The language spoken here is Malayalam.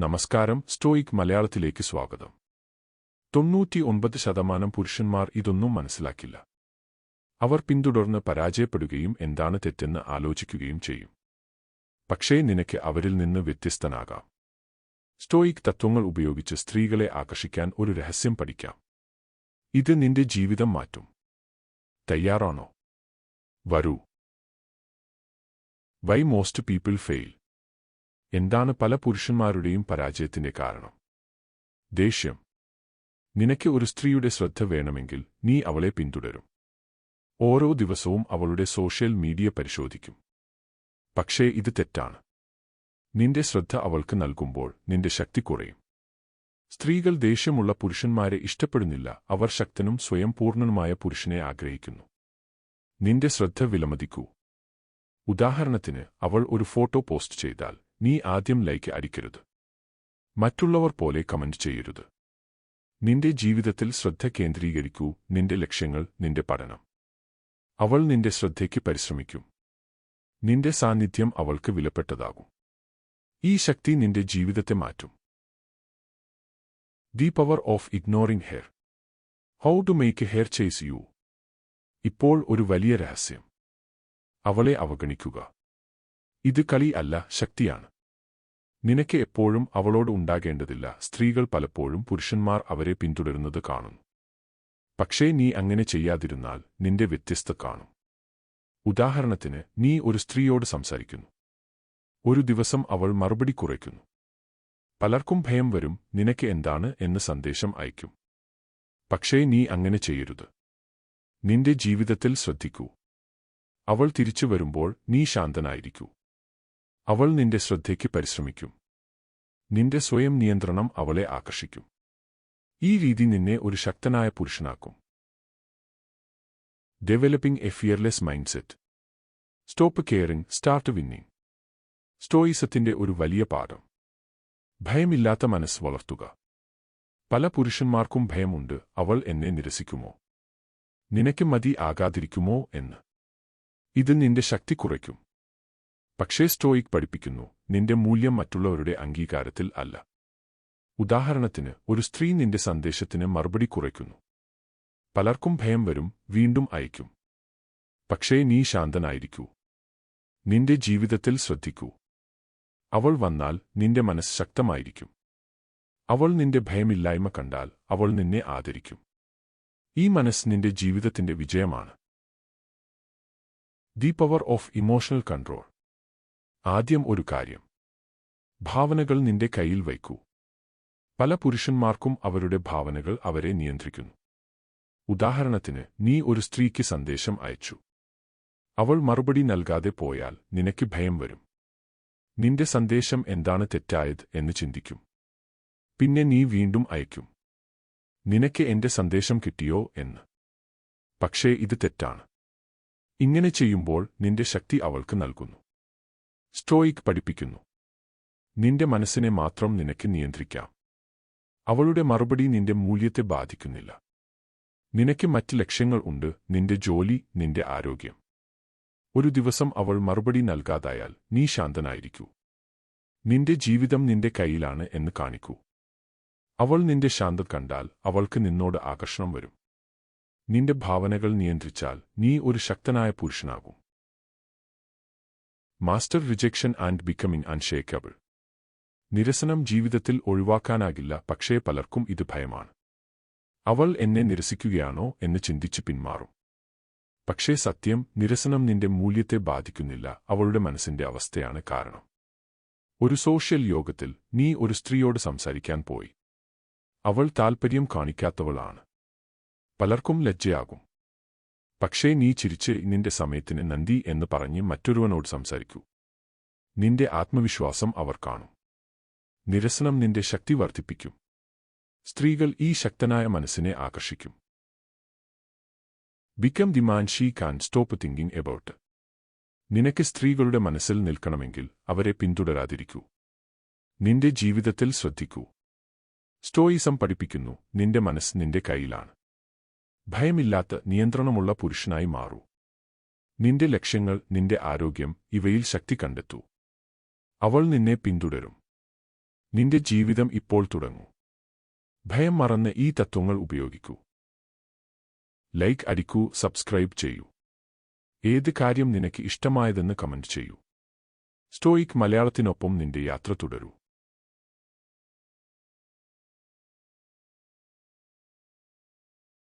നമസ്കാരം സ്റ്റോയിക് മലയാളത്തിലേക്ക് സ്വാഗതം. തൊണ്ണൂറ്റി ഒൻപത് ശതമാനം പുരുഷന്മാർ ഇതൊന്നും മനസ്സിലാക്കില്ല. അവർ പിന്തുടർന്ന് പരാജയപ്പെടുകയും എന്താണ് തെറ്റെന്ന് ആലോചിക്കുകയും ചെയ്യും. പക്ഷേ നിനക്ക് അവരിൽ നിന്ന് വ്യത്യസ്തനാകാം. സ്റ്റോയിക് തത്വങ്ങൾ ഉപയോഗിച്ച് സ്ത്രീകളെ ആകർഷിക്കാൻ ഒരു രഹസ്യം പഠിക്കാം. ഇത് നിന്റെ ജീവിതം മാറ്റും. തയ്യാറാണോ? വരൂ. Why most people fail. എന്താണ് പല പുരുഷന്മാരുടെയും പരാജയത്തിന്റെ കാരണം? ദേഷ്യം. നിനക്ക് ഒരു സ്ത്രീയുടെ ശ്രദ്ധ വേണമെങ്കിൽ നീ അവളെ പിന്തുടരും. ഓരോ ദിവസവും അവളുടെ സോഷ്യൽ മീഡിയ പരിശോധിക്കും. പക്ഷേ ഇത് തെറ്റാണ്. നിന്റെ ശ്രദ്ധ അവൾക്ക് നൽകുമ്പോൾ നിന്റെ ശക്തി കുറയും. സ്ത്രീകൾ ദേഷ്യമുള്ള പുരുഷന്മാരെ ഇഷ്ടപ്പെടുന്നില്ല. അവർ ശക്തനും സ്വയം പൂർണനുമായ പുരുഷനെ ആഗ്രഹിക്കുന്നു. നിന്റെ ശ്രദ്ധ വിലമതിക്കൂ. ഉദാഹരണത്തിന് അവൾ ഒരു ഫോട്ടോ പോസ്റ്റ് ചെയ്താൽ നീ ആദ്യം ലൈക്ക് അടിക്കരുത്. മറ്റുള്ളവർ പോലെ കമന്റ് ചെയ്യരുത്. നിന്റെ ജീവിതത്തിൽ ശ്രദ്ധ കേന്ദ്രീകരിക്കൂ നിന്റെ ലക്ഷ്യങ്ങൾ നിന്റെ പഠനം. അവൾ നിന്റെ ശ്രദ്ധയ്ക്ക് പരിശ്രമിക്കും. നിന്റെ സാന്നിധ്യം അവൾക്ക് വിലപ്പെട്ടതാകും. ഈ ശക്തി നിന്റെ ജീവിതത്തെ മാറ്റും. The power of ignoring her how to make her chase you ഇപ്പോൾ ഒരു വലിയ രഹസ്യം. അവളെ അവഗണിക്കുക. ഇത് കളി അല്ല ശക്തിയാണ്. നിനക്ക് എപ്പോഴും അവളോട് ഉണ്ടാകേണ്ടതില്ല. സ്ത്രീകൾ പലപ്പോഴും പുരുഷന്മാർ അവരെ പിന്തുടരുന്നത് കാണുന്നു. പക്ഷേ നീ അങ്ങനെ ചെയ്യാതിരുന്നാൽ നിന്റെ വ്യത്യസ്ത കാണും. ഉദാഹരണത്തിന് നീ ഒരു സ്ത്രീയോട് സംസാരിക്കുന്നു. ഒരു ദിവസം അവൾ മറുപടി കുറയ്ക്കുന്നു. പലർക്കും ഭയം വരും നിനക്ക് എന്താണ് എന്ന് സന്ദേശം അയക്കും പക്ഷേ നീ അങ്ങനെ ചെയ്യരുത്. നിന്റെ ജീവിതത്തിൽ ശ്രദ്ധിക്കൂ. അവൾ തിരിച്ചു വരുമ്പോൾ നീ ശാന്തനായിരിക്കൂ. അവൾ നിന്റെ ശ്രദ്ധയ്ക്ക് പരിശ്രമിക്കും. നിന്റെ സ്വയം നിയന്ത്രണം അവളെ ആകർഷിക്കും. ഈ രീതി നിന്നെ ഒരു ശക്തനായ പുരുഷനാക്കും. Developing a fearless mindset stop caring start winning സ്റ്റോയിസത്തിന്റെ ഒരു വലിയ പാഠം. ഭയമില്ലാത്ത മനസ്സ് വളർത്തുക. പല പുരുഷന്മാർക്കും ഭയമുണ്ട് അവൾ എന്നെ നിരസിക്കുമോ? നിനക്ക് മതി ആകാതിരിക്കുമോ എന്ന്. ഇത് നിന്റെ ശക്തി കുറയ്ക്കും. പക്ഷേ സ്റ്റോയിക് പഠിപ്പിക്കുന്നു നിന്റെ മൂല്യം മറ്റുള്ളവരുടെ അംഗീകാരത്തിൽ അല്ല. ഉദാഹരണത്തിന് ഒരു സ്ത്രീ നിന്റെ സന്ദേശത്തിന് മറുപടി കുറയ്ക്കുന്നു. പലർക്കും ഭയം വരും വീണ്ടും അയക്കും പക്ഷേ നീ ശാന്തനായിരിക്കൂ. നിന്റെ ജീവിതത്തിൽ ശ്രദ്ധിക്കൂ. അവൾ വന്നാൽ നിന്റെ മനസ്സ് ശക്തമായിരിക്കും. അവൾ നിന്റെ ഭയമില്ലായ്മ കണ്ടാൽ അവൾ നിന്നെ ആദരിക്കും. ഈ മനസ്സ് നിന്റെ ജീവിതത്തിന്റെ വിജയമാണ്. The power of emotional control. ആദ്യം ഒരു കാര്യം. ഭാവനകൾ നിന്റെ കയ്യിൽ വയ്ക്കൂ. പല പുരുഷന്മാർക്കും അവരുടെ ഭാവനകൾ അവരെ നിയന്ത്രിക്കുന്നു. ഉദാഹരണത്തിന് നീ ഒരു സ്ത്രീക്ക് സന്ദേശം അയച്ചു. അവൾ മറുപടി നൽകാതെ പോയാൽ നിനക്ക് ഭയം വരും. നിന്റെ സന്ദേശം എന്താണ് തെറ്റായത് എന്ന് ചിന്തിക്കും. പിന്നെ നീ വീണ്ടും അയക്കും. നിനക്ക് എന്റെ സന്ദേശം കിട്ടിയോ എന്ന്. പക്ഷേ ഇത് തെറ്റാണ്. ഇങ്ങനെ ചെയ്യുമ്പോൾ നിന്റെ ശക്തി അവൾക്ക് നൽകുന്നു. സ്റ്റോയിക് പഠിപ്പിക്കുന്നു. നിന്റെ മനസ്സിനെ മാത്രം നിനക്ക് നിയന്ത്രിക്കാം. അവളുടെ മറുപടി നിന്റെ മൂല്യത്തെ ബാധിക്കുന്നില്ല. നിനക്ക് മറ്റ് ലക്ഷ്യങ്ങൾ ഉണ്ട് നിന്റെ ജോലി നിന്റെ ആരോഗ്യം. ഒരു ദിവസം അവൾ മറുപടി നൽകാതായാൽ നീ ശാന്തനായിരിക്കൂ. നിന്റെ ജീവിതം നിന്റെ കയ്യിലാണ് എന്ന് കാണിക്കൂ. അവൾ നിന്റെ ശാന്തത കണ്ടാൽ അവൾക്ക് നിന്നോട് ആകർഷണം വരും. നിന്റെ ഭാവനകൾ നിയന്ത്രിച്ചാൽ നീ ഒരു ശക്തനായ പുരുഷനാകും. Master rejection and becoming unshakable നിരസനം ജീവിതത്തിൽ ഒഴിവാക്കാനാകില്ല പക്ഷേ പലർക്കും ഇത് ഭയമാണ്. അവൾ എന്നെ നിരസിക്കുകയാണോ എന്ന് ചിന്തിച്ച് പിന്മാറും. പക്ഷേ സത്യം നിരസനം നിന്റെ മൂല്യത്തെ ബാധിക്കുന്നില്ല അവളുടെ മനസ്സിന്റെ അവസ്ഥയാണ് കാരണം. ഒരു സോഷ്യൽ യോഗത്തിൽ നീ ഒരു സ്ത്രീയോട് സംസാരിക്കാൻ പോയി. അവൾ താൽപ്പര്യം കാണിക്കാത്തവളാണ്. പലർക്കും ലജ്ജയാകും. പക്ഷേ നീ ചിരിച്ച് നിന്റെ സമയത്തിന് നന്ദി എന്ന് പറഞ്ഞ് മറ്റൊരുവനോട് സംസാരിക്കൂ. നിന്റെ ആത്മവിശ്വാസം അവർ കാണും. നിരസനം നിന്റെ ശക്തി വർദ്ധിപ്പിക്കും. സ്ത്രീകൾ ഈ ശക്തനായ മനസ്സിനെ ആകർഷിക്കും. Become the man she can stop thinking about നിനക്ക് സ്ത്രീകളുടെ മനസ്സിൽ നിൽക്കണമെങ്കിൽ അവരെ പിന്തുടരാതിരിക്കൂ. നിന്റെ ജീവിതത്തിൽ ശ്രദ്ധിക്കൂ. സ്റ്റോയിസം പഠിപ്പിക്കുന്നു. നിന്റെ മനസ്സ് നിന്റെ കയ്യിലാണ്. ഭയമില്ലാത്ത നിയന്ത്രണമുള്ള പുരുഷനായി മാറൂ. നിന്റെ ലക്ഷ്യങ്ങൾ നിന്റെ ആരോഗ്യം ഇവയിൽ ശക്തി കണ്ടെത്തൂ. അവൾ നിന്നെ പിന്തുടരും. നിന്റെ ജീവിതം ഇപ്പോൾ തുടങ്ങൂ. ഭയം മറന്ന് ഈ തത്വങ്ങൾ ഉപയോഗിക്കൂ. ലൈക്ക് അടിക്കൂ സബ്സ്ക്രൈബ് ചെയ്യൂ. ഏത് കാര്യം നിനക്ക് ഇഷ്ടമായതെന്ന് കമന്റ് ചെയ്യൂ. സ്റ്റോയിക് മലയാളത്തിനൊപ്പം നിന്റെ യാത്ര തുടരൂ.